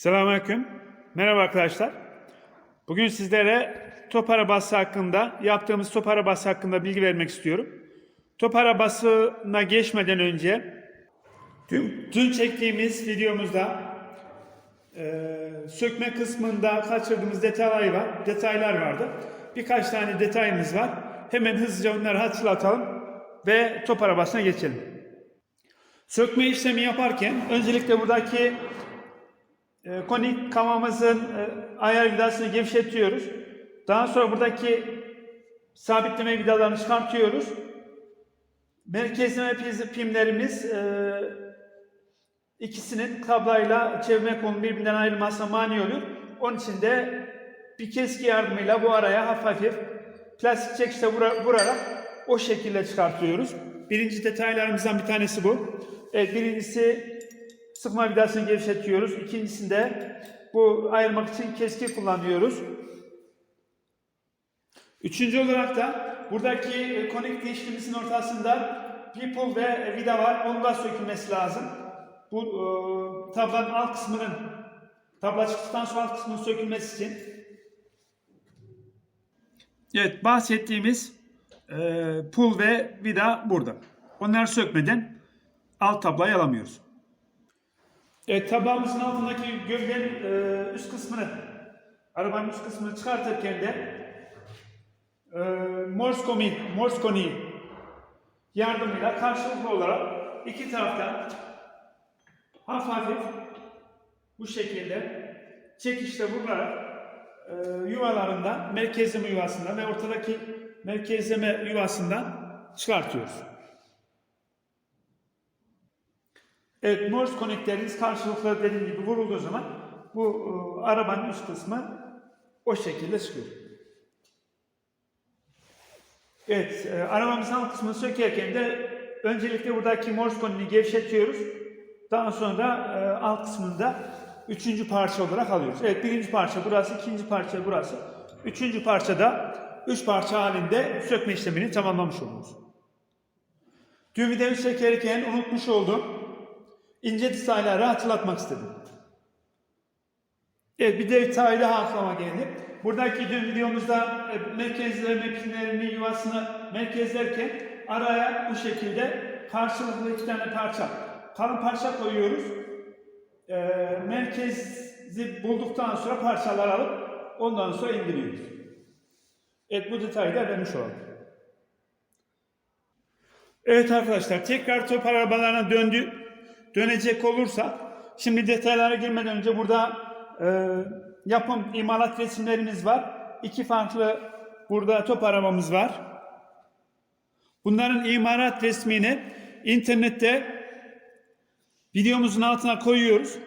Selamünaleyküm. Merhaba arkadaşlar. Bugün sizlere top arabası hakkında, yaptığımız top arabası hakkında bilgi vermek istiyorum. Top arabasına geçmeden önce dün, dün çektiğimiz videomuzda e, sökme kısmında kaçırdığımız detaylar var, detaylar vardı. Birkaç tane detayımız var. Hemen hızlıca onları hatırlatalım ve top arabasına geçelim. Sökme işlemi yaparken öncelikle buradaki e, konik kavamızın e, ayar vidasını gevşetiyoruz. Daha sonra buradaki sabitleme vidalarını çıkartıyoruz. Merkezleme pimlerimiz e, ikisinin kablayla çevirme konu birbirinden ayrılmasına mani oluyor. Onun için de bir keski yardımıyla bu araya hafif hafif plastik çekişle vura- vurarak o şekilde çıkartıyoruz. Birinci detaylarımızdan bir tanesi bu. Evet, birincisi sıkma vidasını gevşetiyoruz. İkincisinde bu ayırmak için keski kullanıyoruz. Üçüncü olarak da buradaki e, connect ilişkimizin ortasında bir pul ve vida var. Onun da sökülmesi lazım. Bu e, tablanın alt kısmının tabla çıktıktan sonra alt kısmının sökülmesi için. Evet bahsettiğimiz e, pul ve vida burada. Onları sökmeden alt tablayı alamıyoruz. Evet, tabağımızın altındaki gövdenin e, üst kısmını, arabanın üst kısmını çıkartırken de e, Morse komi, Morse koniği yardımıyla karşılıklı olarak iki taraftan hafif hafif bu şekilde çekişle vurarak e, yuvalarından, merkezleme yuvasından ve ortadaki merkezleme yuvasından çıkartıyoruz. Evet, Morse konekleriniz karşılıklı dediğim gibi vurulduğu zaman bu e, arabanın üst kısmı o şekilde çıkıyor. Evet, e, arabamızın alt kısmını sökerken de öncelikle buradaki Morse konini gevşetiyoruz. Daha sonra da e, alt kısmında üçüncü parça olarak alıyoruz. Evet, birinci parça burası, ikinci parça burası. Üçüncü parçada üç parça halinde sökme işlemini tamamlamış oluyoruz. Dün videoyu çekerken unutmuş oldum ince detayları hatırlatmak istedim. Evet bir detaylı aklıma geldi. Buradaki videomuzda e, merkezleme pinlerinin yuvasını merkezlerken araya bu şekilde karşılıklı iki tane parça, kalın parça koyuyoruz. E, merkezi bulduktan sonra parçalar alıp ondan sonra indiriyoruz. Evet bu detayı da vermiş olalım. Evet arkadaşlar tekrar top arabalarına döndü, dönecek olursak şimdi detaylara girmeden önce burada e, yapım imalat resimlerimiz var. İki farklı burada top arabamız var. Bunların imalat resmini internette videomuzun altına koyuyoruz.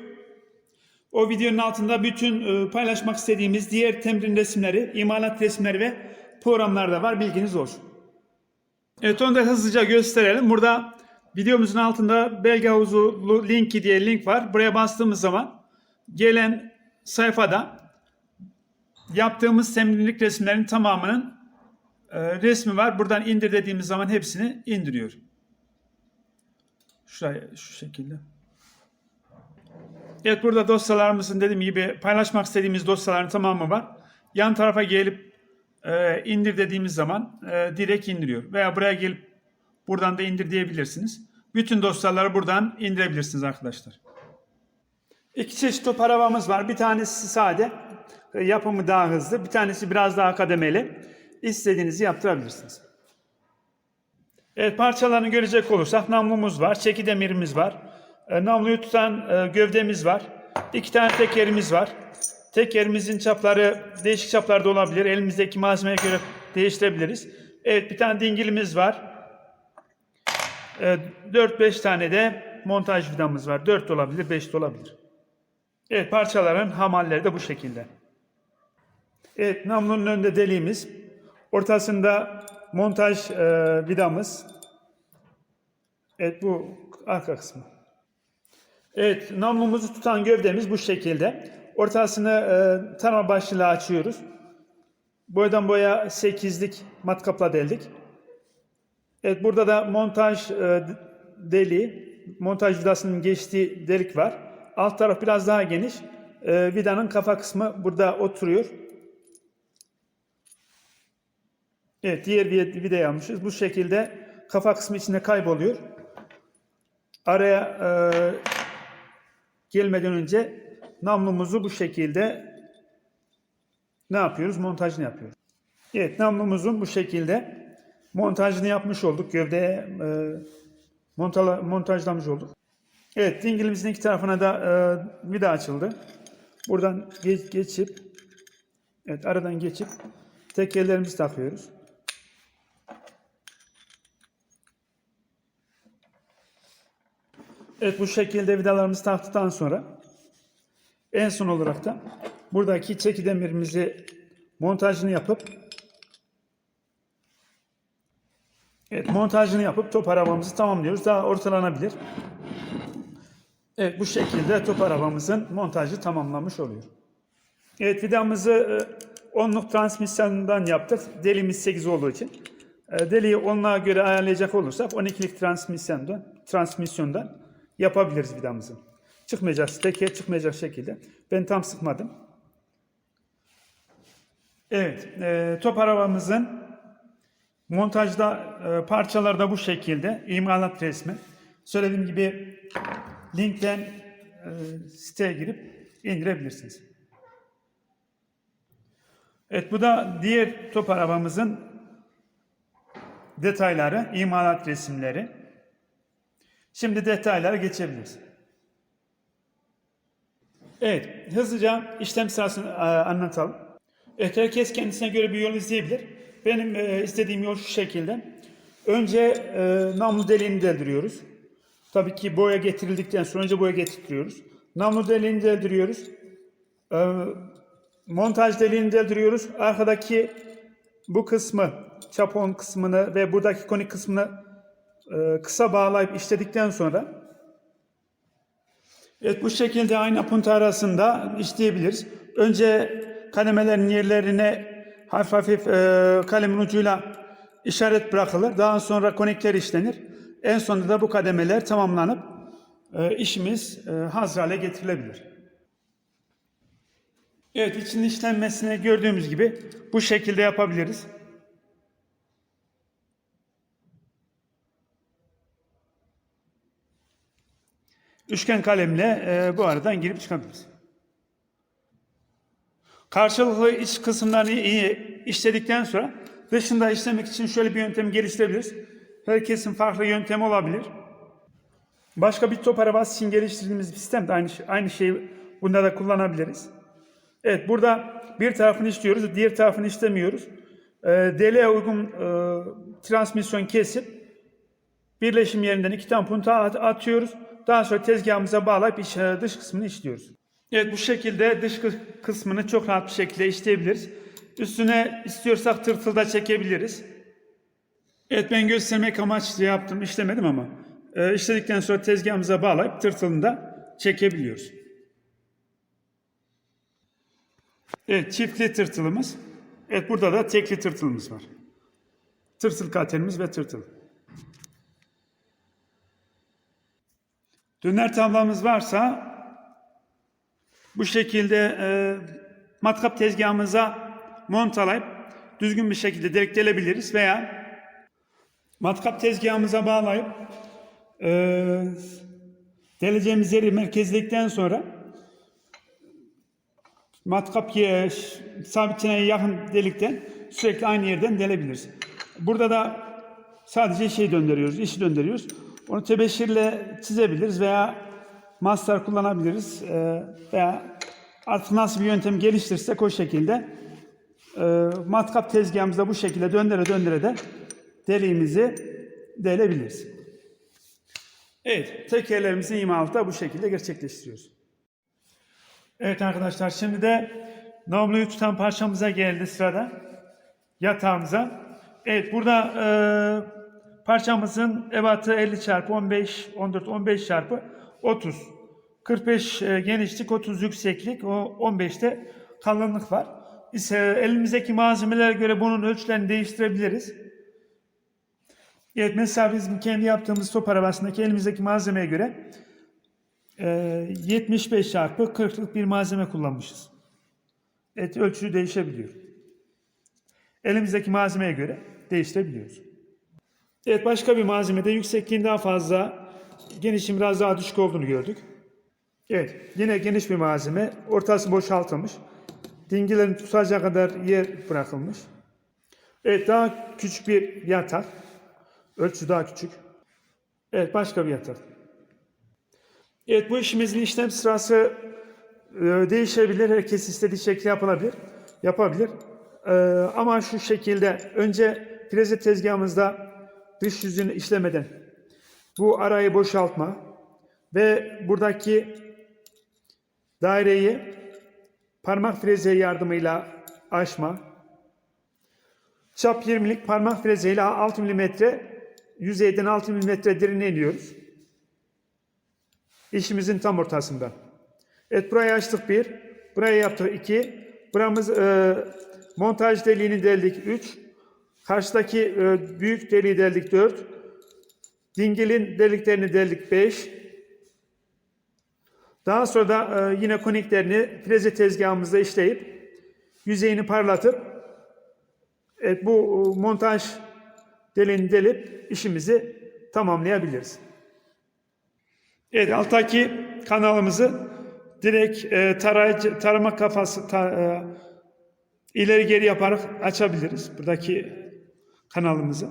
O videonun altında bütün e, paylaşmak istediğimiz diğer temrin resimleri, imalat resimleri ve programlar da var. Bilginiz olsun. Evet onu da hızlıca gösterelim. Burada videomuzun altında belge havuzu linki diye link var. Buraya bastığımız zaman gelen sayfada yaptığımız sembolik resimlerin tamamının e, resmi var. Buradan indir dediğimiz zaman hepsini indiriyor. Şuraya şu şekilde. Evet burada dosyalarımızın dediğim gibi paylaşmak istediğimiz dosyaların tamamı var. Yan tarafa gelip e, indir dediğimiz zaman e, direkt indiriyor. Veya buraya gelip buradan da indir diyebilirsiniz. Bütün dosyaları buradan indirebilirsiniz arkadaşlar. İki çeşit top arabamız var. Bir tanesi sade, yapımı daha hızlı. Bir tanesi biraz daha kademeli. İstediğinizi yaptırabilirsiniz. Evet parçalarını görecek olursak namlumuz var, çeki demirimiz var. E, namluyu tutan e, gövdemiz var. İki tane tekerimiz var. Tekerimizin çapları değişik çaplarda olabilir. Elimizdeki malzemeye göre değiştirebiliriz. Evet bir tane dingilimiz var. E, 4-5 tane de montaj vidamız var. 4 de olabilir, 5 de olabilir. Evet parçaların hamalleri de bu şekilde. Evet namlunun önünde deliğimiz. Ortasında montaj e, vidamız. Evet bu arka kısmı. Evet namlumuzu tutan gövdemiz bu şekilde. Ortasını e, tarama başlığı açıyoruz. Boydan boya 8'lik matkapla deldik. Evet burada da montaj e, deliği, montaj vidasının geçtiği delik var. Alt taraf biraz daha geniş. e, vidanın kafa kısmı burada oturuyor. Evet diğer bir vida almışız. Bu şekilde kafa kısmı içinde kayboluyor. Araya e, gelmeden önce namlumuzu bu şekilde ne yapıyoruz? Montajını yapıyoruz. Evet namlumuzun bu şekilde montajını yapmış olduk. Gövdeye e, montala, montajlamış olduk. Evet dingilimizin iki tarafına da e, vida açıldı. Buradan geç, geçip evet aradan geçip tekerlerimizi takıyoruz. Evet bu şekilde vidalarımızı taktıktan sonra en son olarak da buradaki çeki demirimizi montajını yapıp Evet montajını yapıp top arabamızı tamamlıyoruz. Daha ortalanabilir. Evet bu şekilde top arabamızın montajı tamamlanmış oluyor. Evet vidamızı e, 10'luk transmisyondan yaptık. Delimiz 8 olduğu için. E, Deliği 10'luğa göre ayarlayacak olursak 12'lik transmisyondan, transmisyondan yapabiliriz vidamızı. Çıkmayacak, teker çıkmayacak şekilde. Ben tam sıkmadım. Evet, e, top arabamızın montajda e, parçalar da bu şekilde. İmalat resmi. Söylediğim gibi linkten e, siteye girip indirebilirsiniz. Evet bu da diğer top arabamızın detayları, imalat resimleri. Şimdi detaylara geçebiliriz. Evet, hızlıca işlem sırasını e, anlatalım. Evet, herkes kendisine göre bir yol izleyebilir. Benim e, istediğim yol şu şekilde. Önce e, namlu deliğini deldiriyoruz. Tabii ki boya getirildikten sonra önce boya getirtiyoruz. Namlu deliğini deldiriyoruz. E, montaj deliğini deldiriyoruz. Arkadaki bu kısmı, çapon kısmını ve buradaki konik kısmını e, kısa bağlayıp işledikten sonra Evet bu şekilde aynı punta arasında işleyebiliriz. Önce kademelerin yerlerine hafif hafif e, kalemin ucuyla işaret bırakılır. Daha sonra konekler işlenir. En sonunda da bu kademeler tamamlanıp e, işimiz e, hazır hale getirilebilir. Evet için işlenmesini gördüğümüz gibi bu şekilde yapabiliriz. Üçgen kalemle e, bu aradan girip çıkabiliriz. Karşılıklı iç kısımlarını iyi işledikten sonra dışında işlemek için şöyle bir yöntem geliştirebiliriz. Herkesin farklı yöntemi olabilir. Başka bir top arabası için geliştirdiğimiz bir sistem de aynı, aynı şeyi bunda da kullanabiliriz. Evet burada bir tarafını işliyoruz, diğer tarafını işlemiyoruz. E, deliğe uygun e, transmisyon kesip birleşim yerinden iki at- atıyoruz. Daha sonra tezgahımıza bağlayıp iç, e, dış kısmını işliyoruz. Evet bu şekilde dış kı- kısmını çok rahat bir şekilde işleyebiliriz. Üstüne istiyorsak tırtıl da çekebiliriz. Evet ben göstermek amaçlı yaptım işlemedim ama e, işledikten sonra tezgahımıza bağlayıp tırtılını da çekebiliyoruz. Evet çiftli tırtılımız. Evet burada da tekli tırtılımız var. Tırtıl katenimiz ve tırtıl. Döner tavlamız varsa bu şekilde e, matkap tezgahımıza montalayıp düzgün bir şekilde direkt delebiliriz veya matkap tezgahımıza bağlayıp e, deleceğimiz yeri merkezledikten sonra matkap ye, sabitçine yakın delikten sürekli aynı yerden delebiliriz. Burada da sadece şey döndürüyoruz, işi döndürüyoruz. Onu tebeşirle çizebiliriz veya master kullanabiliriz Ee, veya artık nasıl bir yöntem geliştirirsek o şekilde e, matkap tezgahımızda bu şekilde döndüre döndüre de deliğimizi delebiliriz. Evet, tekerlerimizin imalatı bu şekilde gerçekleştiriyoruz. Evet arkadaşlar şimdi de namluyu tutan parçamıza geldi sırada. Yatağımıza. Evet burada e, parçamızın ebatı 50 çarpı 15, 14, 15 çarpı 30. 45 e, genişlik, 30 yükseklik, o 15'te kalınlık var. İse elimizdeki malzemelere göre bunun ölçülerini değiştirebiliriz. Evet mesela bizim kendi yaptığımız top arabasındaki elimizdeki malzemeye göre e, 75 çarpı 40'lık bir malzeme kullanmışız. Evet ölçüsü değişebiliyor. Elimizdeki malzemeye göre değiştirebiliyoruz. Evet başka bir malzemede yüksekliğin daha fazla, genişliğin biraz daha düşük olduğunu gördük. Evet yine geniş bir malzeme. Ortası boşaltılmış. Dingilerin tutacağı kadar yer bırakılmış. Evet daha küçük bir yatak. Ölçü daha küçük. Evet başka bir yatak. Evet bu işimizin işlem sırası e, değişebilir. Herkes istediği şekilde yapılabilir. Yapabilir. E, ama şu şekilde önce freze tezgahımızda dış yüzünü işlemeden bu arayı boşaltma ve buradaki daireyi parmak freze yardımıyla açma. Çap 20'lik parmak frezeyle 6 mm yüzeyden 6 mm derine iniyoruz. İşimizin tam ortasında. Evet burayı açtık bir. Burayı yaptık iki. Buramız e, montaj deliğini deldik üç. Karşıdaki e, büyük deliği deldik dört. Dingilin deliklerini deldik beş. Daha sonra da e, yine koniklerini freze tezgahımızda işleyip yüzeyini parlatıp evet, bu e, montaj deliğini delip işimizi tamamlayabiliriz. Evet alttaki kanalımızı direkt e, tarayıcı, tarama kafası ta, e, ileri geri yaparak açabiliriz. Buradaki kanalımızı.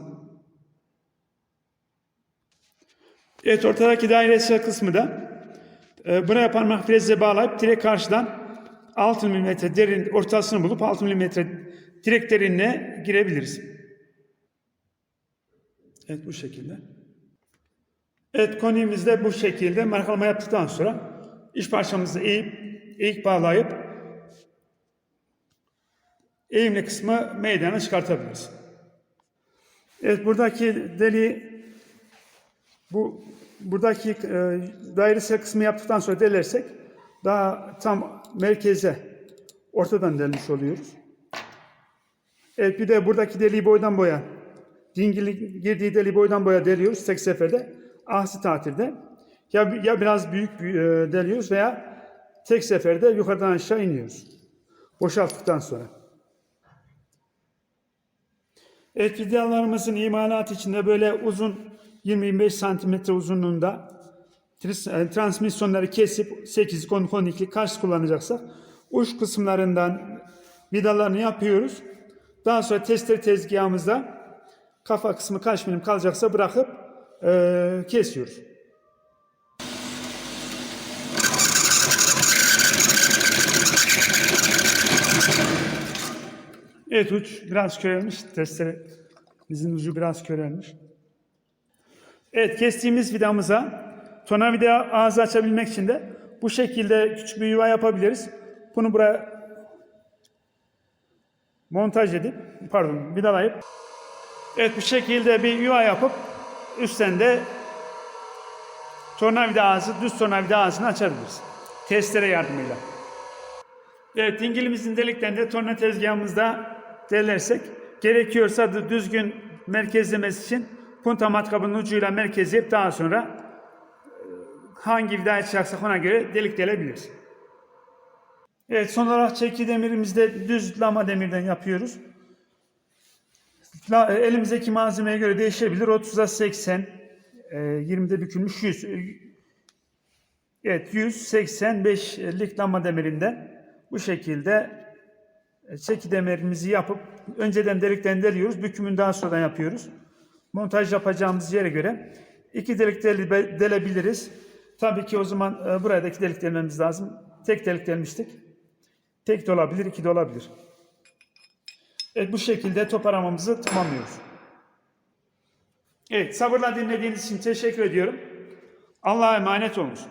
Evet ortadaki dairesel kısmı da e, buraya parmak freze bağlayıp direkt karşıdan 6 mm derin ortasını bulup 6 mm direkt derinliğe girebiliriz. Evet bu şekilde. Evet konimizde bu şekilde markalama yaptıktan sonra iş parçamızı eğip eğik bağlayıp eğimli kısmı meydana çıkartabiliriz. Evet buradaki deliği bu buradaki e, dairesel kısmı yaptıktan sonra delersek daha tam merkeze ortadan delmiş oluyoruz. Evet bir de buradaki deliği boydan boya dingili girdiği deliği boydan boya deliyoruz tek seferde. Aksi tatilde ya, ya biraz büyük e, deliyoruz veya tek seferde yukarıdan aşağı iniyoruz. Boşalttıktan sonra. Evet vidalarımızın imalat içinde böyle uzun 20-25 santimetre uzunluğunda e, transmisyonları kesip 8 10 12'lik kaç kullanacaksak uç kısımlarından vidalarını yapıyoruz. Daha sonra testere tezgahımızda kafa kısmı kaç milim kalacaksa bırakıp e, kesiyoruz. Evet uç biraz körelmiş. Testerimizin ucu biraz körelmiş. Evet kestiğimiz vidamıza tornavida ağzı açabilmek için de bu şekilde küçük bir yuva yapabiliriz. Bunu buraya montaj edip pardon vidalayıp evet bu şekilde bir yuva yapıp üstten de tornavida ağzı düz tornavida ağzını açabiliriz. Testere yardımıyla. Evet dingilimizin deliklerini de torna tezgahımızda delersek gerekiyorsa düzgün merkezlemesi için punta matkabının ucuyla merkezleyip daha sonra e, hangi vida açacaksak ona göre delik delebiliriz. Evet son olarak çeki demirimizde düz lama demirden yapıyoruz. E, elimizdeki malzemeye göre değişebilir. 30'a 80, e, 20'de bükülmüş 100. E, Evet 185'lik lama demirinden bu şekilde e, çeki demirimizi yapıp önceden delikten deliyoruz. Bükümünü daha sonradan yapıyoruz. Montaj yapacağımız yere göre iki delik deli- delebiliriz. Tabii ki o zaman e, buraya da iki delik delmemiz lazım. Tek delik delmiştik. Tek de olabilir, iki de olabilir. Evet bu şekilde toparamamızı tamamlıyoruz. Evet sabırla dinlediğiniz için teşekkür ediyorum. Allah'a emanet olunuz.